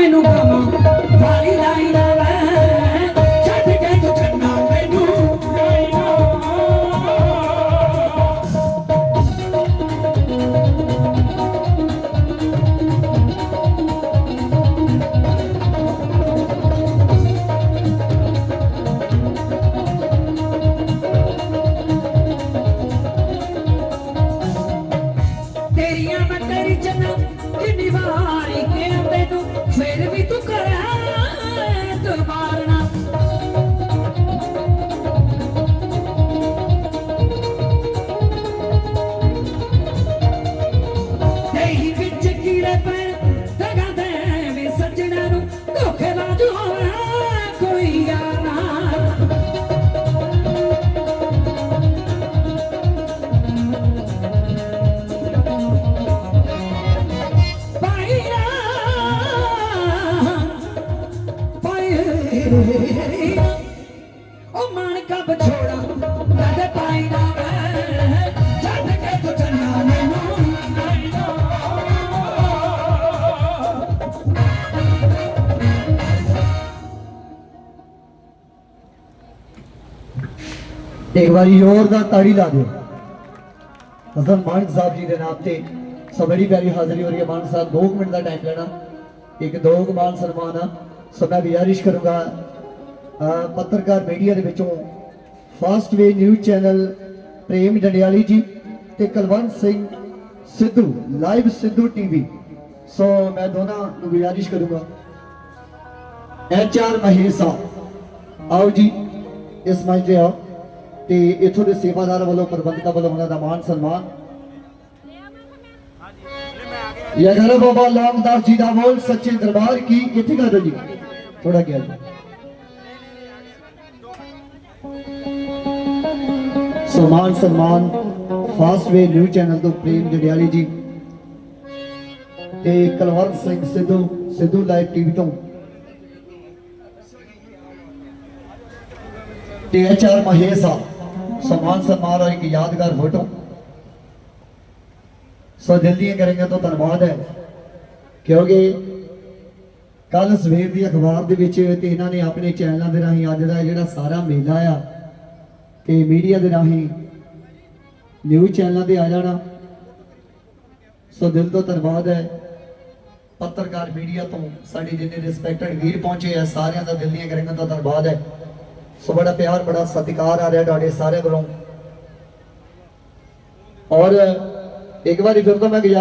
ਮੈਨੂੰ ਗਮ ਵਾਲੀ ਲਾਈ ਚੰਨਾ ਕੇ ਤੈਨੂੰ ਫਿਰ ਵੀ ਉਹ ਮਨ ਬਛੋੜਾ ਕਦੇ ਪਾਈ ਨਾ ਮੈਂ? ਛੱਡ ਕੇ ਤੂੰ ਚੰਨਾ ਮੈਨੂੰ ਇੱਕ ਵਾਰੀ ਜ਼ੋਰਦਾਰ ਤਾੜੀ ਲਾ ਦਿਓ। ਹਸਨ ਮਾਨ ਸਾਹਿਬ ਜੀ ਦੇ ਨਾਮ ਤੇ ਸੋ ਬੜੀ ਪਿਆਰੀ ਹਾਜ਼ਰੀ ਹੋ ਰਹੀ ਹੈ। ਮਾਨ ਸਾਹਿਬ 2 ਮਿੰਟ ਦਾ ਟਾਈਮ ਲੈਣਾ। ਇੱਕ ਦੋ ਕੁ ਮਾਨ ਸਨਮਾਨ ਆ। ਸੋ ਮੈਂ ਗੁਜ਼ਾਰਿਸ਼ ਕਰੂੰਗਾ ਪੱਤਰਕਾਰ ਮੀਡੀਆ ਦੇ ਵਿੱਚੋਂ fast way news channel Prem Dandiali ji ਤੇ Kulwant Singh Sidhu live Sidhu TV so ਮੈਂ ਦੋਨਾਂ ਨੂੰ ਗੁਜ਼ਾਰਿਸ਼ ਕਰੂੰਗਾ। ਐਚ ਆਰ ਮਹੇਸਾ ਆਓ ਜੀ ਇਸ ਮੰਚ ਤੇ ਆਓ ਤੇ ਇਥੋਂ ਦੇ ਸੇਵਾਦਾਰ ਵੱਲੋਂ ਪ੍ਰਬੰਧਕਾਂ ਵੱਲੋਂ ਉਹਨਾਂ ਦਾ ਮਾਨ ਸਨਮਾਨ। ਯਾ ਘਰ ਬਾਬਾ ਲਾਮਦਾਸ ਜੀ ਦਾ ਬੋਲ ਸੱਚੇ ਦਰਬਾਰ ਕੀ ਇੱਥੇ ਕਰ ਦਿਓ ਜੀ? ਥੋੜਾ ਗਿਆ ਜੀ ਸਮਾਨ ਸਨਮਾਨ ਫਾਸਟ ਵੇ ਨਿਊ ਚੈਨਲ ਤੋਂ ਪ੍ਰੇਮ ਜੜਿਆਲੀ ਜੀ ਤੇ ਕਲਵੰਤ ਸਿੰਘ ਸਿੱਧੂ ਸਿੱਧੂ ਲਾਈਵ ਟੀਵੀ ਤੋਂ। ਤੇ ਐਚ ਆਰ ਮਹੇਸਾ ਸਮਾਨ ਸਨਮਾਨ ਔਰ ਇੱਕ ਯਾਦਗਾਰ ਫੋਟੋ। ਸੋ ਜਲਦੀ ਕਰਾਂਗੇ ਤਾਂ ਧੰਨਵਾਦ ਹੈ, ਕਿਉਂਕਿ ਕੱਲ ਸਵੇਰ ਦੀ ਅਖਬਾਰ ਦੇ ਵਿੱਚ ਤੇ ਇਹਨਾਂ ਨੇ ਆਪਣੇ ਚੈਨਲਾਂ ਦੇ ਰਾਹੀਂ ਅੱਜ ਦਾ ਜਿਹੜਾ ਸਾਰਾ ਮੇਲਾ ਆ ਤੇ ਮੀਡੀਆ ਦੇ ਰਾਹੀਂ ਨਿਊਜ਼ ਚੈਨਲਾਂ ਤੇ ਆ ਜਾਣਾ। ਸੋ ਦਿਲ ਤੋਂ ਧੰਨਵਾਦ ਹੈ। ਪੱਤਰਕਾਰ ਮੀਡੀਆ ਤੋਂ ਸਾਡੇ ਜਿੰਨੇ ਰਿਸਪੈਕਟਡ ਵੀਰ ਪਹੁੰਚੇ ਆ, ਸਾਰਿਆਂ ਦਾ ਦਿਲ ਦੀਆਂ ਕਰਾਂਗੇ ਦਾ ਧੰਨਵਾਦ ਹੈ। ਸੋ ਬੜਾ ਪਿਆਰ, ਬੜਾ ਸਤਿਕਾਰ ਆ ਰਿਹਾ ਤੁਹਾਡੇ ਸਾਰਿਆਂ ਵੱਲੋਂ। ਔਰ ਇੱਕ ਵਾਰੀ ਫਿਰ ਤੋਂ ਮੈਂ ਗੁਜ਼ਾਰਿਸ਼